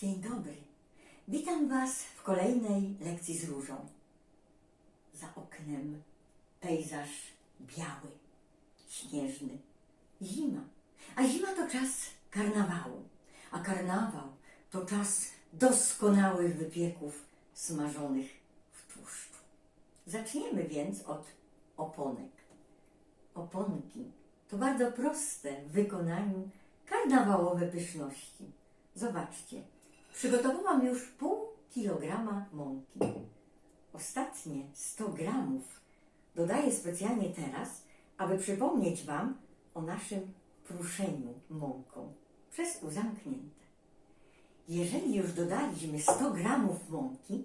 Dzień dobry. Witam Was w kolejnej lekcji z różą. Za oknem pejzaż biały, śnieżny, zima. A zima to czas karnawału, a karnawał to czas doskonałych wypieków smażonych w tłuszczu. Zaczniemy więc od oponek. Oponki to bardzo proste w wykonaniu karnawałowe pyszności. Zobaczcie, przygotowałam już pół kilograma mąki. Ostatnie 100 gramów dodaję specjalnie teraz, aby przypomnieć Wam o naszym pruszeniu mąką przez U zamknięte. Jeżeli już dodaliśmy 100 gramów mąki,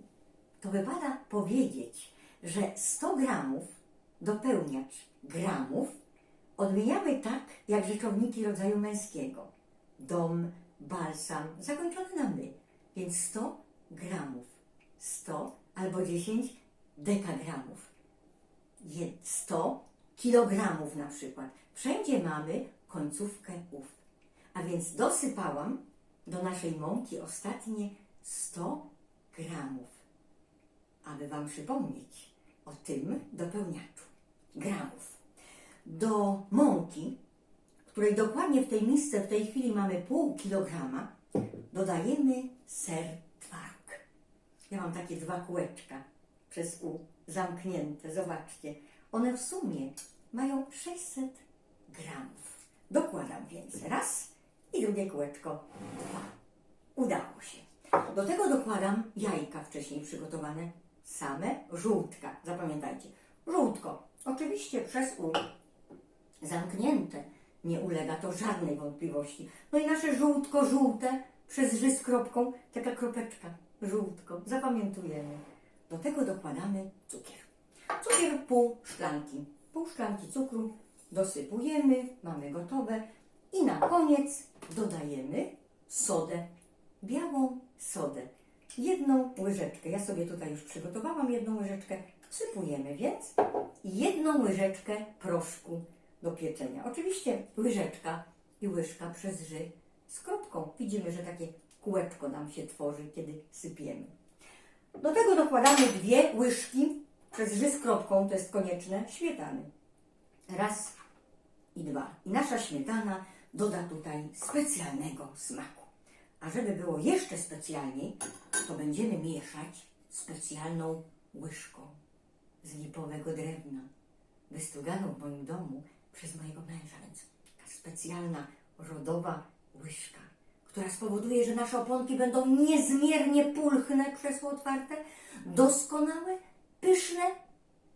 to wypada powiedzieć, że 100 gramów dopełniacz gramów odmieniamy tak, jak rzeczowniki rodzaju męskiego. Dom, balsam, zakończony na my. Więc 100 gramów. 100 albo 10 dekagramów. Je- 100 kilogramów na przykład. Wszędzie mamy końcówkę ów. A więc dosypałam do naszej mąki ostatnie 100 gramów, aby Wam przypomnieć o tym dopełniaczu gramów. Do mąki, której dokładnie w tej misce w tej chwili mamy pół kilograma, dodajemy ser twaróg. Ja mam takie dwa kółeczka przez U zamknięte. Zobaczcie, one w sumie mają 600 gramów. Dokładam więc raz i drugie kółeczko dwa. Udało się. Do tego dokładam jajka wcześniej przygotowane, same żółtka. Zapamiętajcie, żółtko. Oczywiście przez U zamknięte. Nie ulega to żadnej wątpliwości. No i nasze żółtko żółte przez ży z kropką, taka kropeczka, żółtko. Zapamiętujemy. Do tego dokładamy cukier. Cukier pół szklanki. Pół szklanki cukru dosypujemy, mamy gotowe. I na koniec dodajemy sodę, białą sodę. Jedną łyżeczkę. Ja sobie tutaj już przygotowałam jedną łyżeczkę. Wsypujemy więc jedną łyżeczkę proszku do pieczenia. Oczywiście łyżeczka i łyżka przez ży z kropką. Widzimy, że takie kółeczko nam się tworzy, kiedy sypiemy. Do tego dokładamy dwie łyżki przez ży z kropką, to jest konieczne, śmietany. Raz i dwa. I nasza śmietana doda tutaj specjalnego smaku. A żeby było jeszcze specjalniej, to będziemy mieszać specjalną łyżką z lipowego drewna, wystruganą w moim domu przez mojego męża, więc taka specjalna, rodowa łyżka, która spowoduje, że nasze oponki będą niezmiernie pulchne, krzesło otwarte, doskonałe, pyszne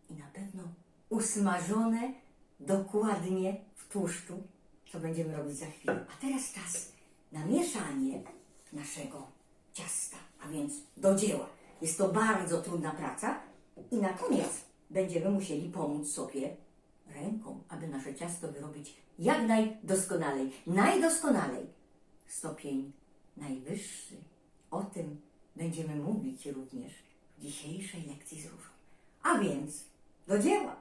i na pewno usmażone dokładnie w tłuszczu, co będziemy robić za chwilę. A teraz czas na mieszanie naszego ciasta, a więc do dzieła. Jest to bardzo trudna praca i na koniec będziemy musieli pomóc sobie ręką, aby nasze ciasto wyrobić jak najdoskonalej. Najdoskonalej. Stopień najwyższy. O tym będziemy mówić również w dzisiejszej lekcji z różą. A więc do dzieła.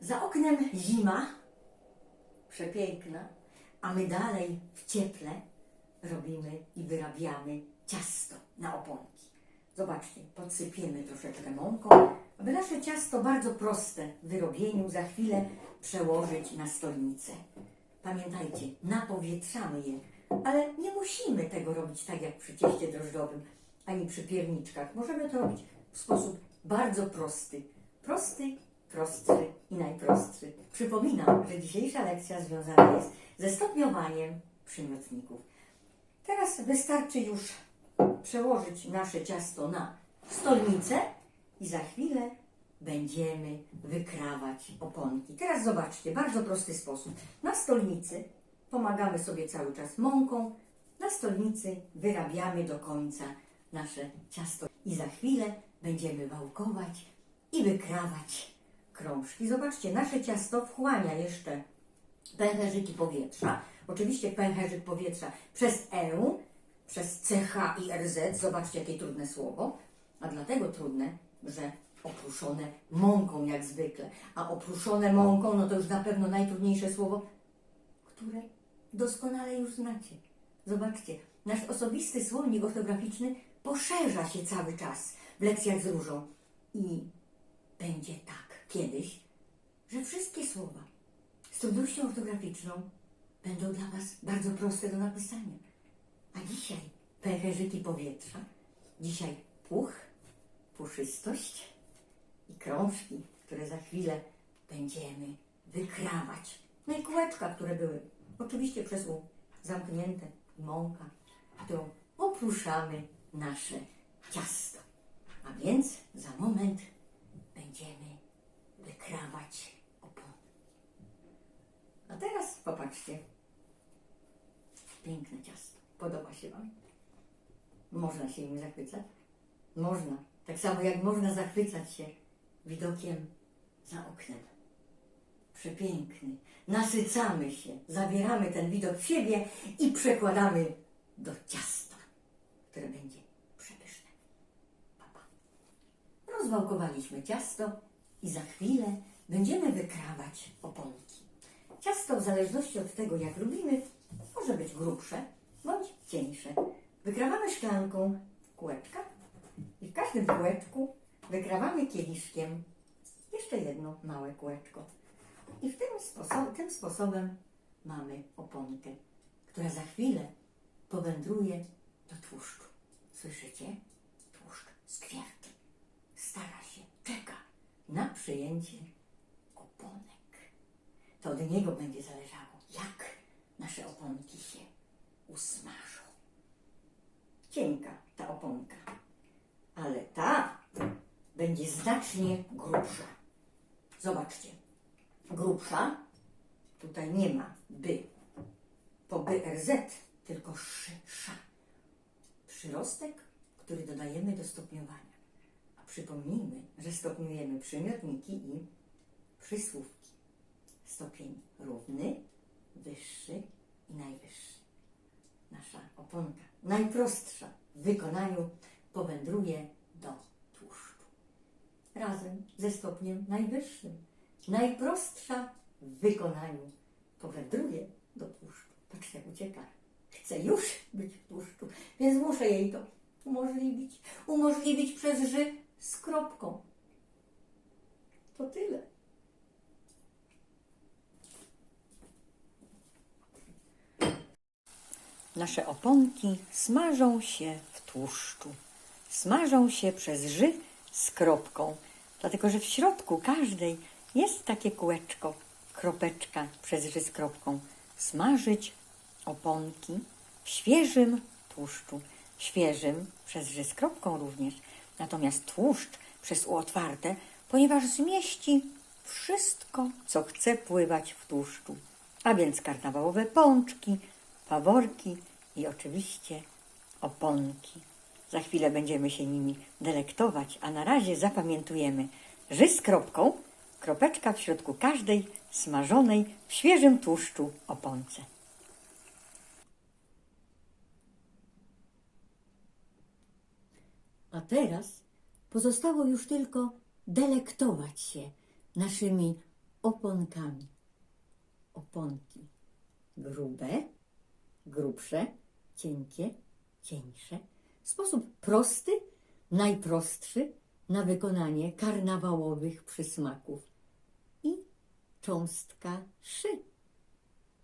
Za oknem zima, przepiękna, a my dalej w cieple robimy i wyrabiamy ciasto na oponki. Zobaczcie, podsypiemy troszeczkę mąką, aby nasze ciasto bardzo proste w wyrobieniu za chwilę przełożyć na stolnicę. Pamiętajcie, napowietrzamy je, ale nie musimy tego robić tak jak przy cieście drożdżowym, ani przy pierniczkach. Możemy to robić w sposób bardzo prosty. Prosty, prostszy i najprostszy. Przypominam, że dzisiejsza lekcja związana jest ze stopniowaniem przymiotników. Teraz wystarczy już przełożyć nasze ciasto na stolnicę i za chwilę będziemy wykrawać oponki. Teraz zobaczcie, bardzo prosty sposób. Na stolnicy pomagamy sobie cały czas mąką, na stolnicy wyrabiamy do końca nasze ciasto i za chwilę będziemy wałkować i wykrawać krążki. Zobaczcie, nasze ciasto wchłania jeszcze pęcherzyki powietrza. Oczywiście pęcherzyk powietrza przez E, przez CH i RZ. Zobaczcie, jakie trudne słowo. A dlatego trudne, że opruszone mąką jak zwykle. A opruszone mąką, no to już na pewno najtrudniejsze słowo, które doskonale już znacie. Zobaczcie, nasz osobisty słownik ortograficzny poszerza się cały czas w lekcjach z różą. I będzie tak kiedyś, że wszystkie słowa z trudnością ortograficzną będą dla Was bardzo proste do napisania. A dzisiaj pęcherzyki powietrza, dzisiaj puch, puszystość i krążki, które za chwilę będziemy wykrawać. No i kółeczka, które były oczywiście przez U zamknięte, mąka, którą opruszamy nasze ciasto. A więc za moment będziemy wykrawać opony. A teraz popatrzcie. Piękne ciasto. Podoba się Wam? Można się im zachwycać? Można. Tak samo jak można zachwycać się widokiem za oknem. Przepiękny. Nasycamy się, zabieramy ten widok w siebie i przekładamy do ciasta, które będzie przepyszne. Papa. Rozwałkowaliśmy ciasto i za chwilę będziemy wykrawać oponki. Ciasto w zależności od tego, jak lubimy, może być grubsze cieńsze. Wykrawamy szklanką kółeczka i w każdym kółeczku wykrawamy kieliszkiem jeszcze jedno małe kółeczko. I w tym, sposo- tym sposobem mamy oponkę, która za chwilę powędruje do tłuszczu. Słyszycie? Tłuszcz skwierczy. Stara się, czeka na przyjęcie oponek. To od niego będzie zależało, jak nasze oponki się usmażą. Cienka ta oponka, ale ta będzie znacznie grubsza. Zobaczcie, grubsza, tutaj nie ma by, po BRZ, tylko szy, sza. Przyrostek, który dodajemy do stopniowania. A przypomnijmy, że stopniujemy przymiotniki i przysłówki. Stopień równy, wyższy i najwyższy. Nasza oponka, najprostsza w wykonaniu, powędruje do tłuszczu. Razem ze stopniem najwyższym. Najprostsza w wykonaniu powędruje do tłuszczu. Patrz jak ucieka. Chce już być w tłuszczu, więc muszę jej to umożliwić. Umożliwić przez ży z kropką. To tyle. Nasze oponki smażą się w tłuszczu. Smażą się przez ży z kropką, dlatego że w środku każdej jest takie kółeczko, kropeczka przez ży z kropką. Smażyć oponki w świeżym tłuszczu. Świeżym przez ży z kropką również. Natomiast tłuszcz przez u otwarte, ponieważ zmieści wszystko, co chce pływać w tłuszczu. A więc karnawałowe pączki, faworki i oczywiście oponki. Za chwilę będziemy się nimi delektować, a na razie zapamiętujemy ży z kropką, kropeczka w środku każdej smażonej w świeżym tłuszczu oponce. A teraz pozostało już tylko delektować się naszymi oponkami. Oponki grube, grubsze, cienkie, cieńsze. Sposób prosty, najprostszy na wykonanie karnawałowych przysmaków. I cząstka szy,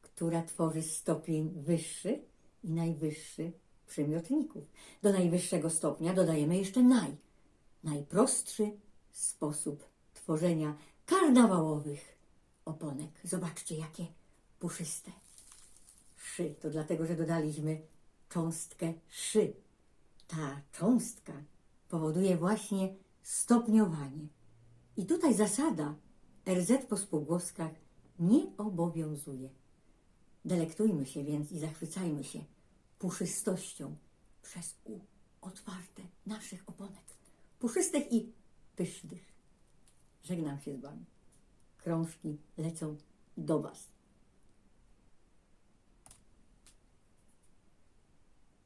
która tworzy stopień wyższy i najwyższy przymiotników. Do najwyższego stopnia dodajemy jeszcze naj. Najprostszy sposób tworzenia karnawałowych oponek. Zobaczcie, jakie puszyste. Szy to dlatego, że dodaliśmy cząstkę szy. Ta cząstka powoduje właśnie stopniowanie. I tutaj zasada RZ po spółgłoskach nie obowiązuje. Delektujmy się więc i zachwycajmy się puszystością przez U otwarte naszych oponek. Puszystych i pysznych. Żegnam się z Wami. Krążki lecą do Was.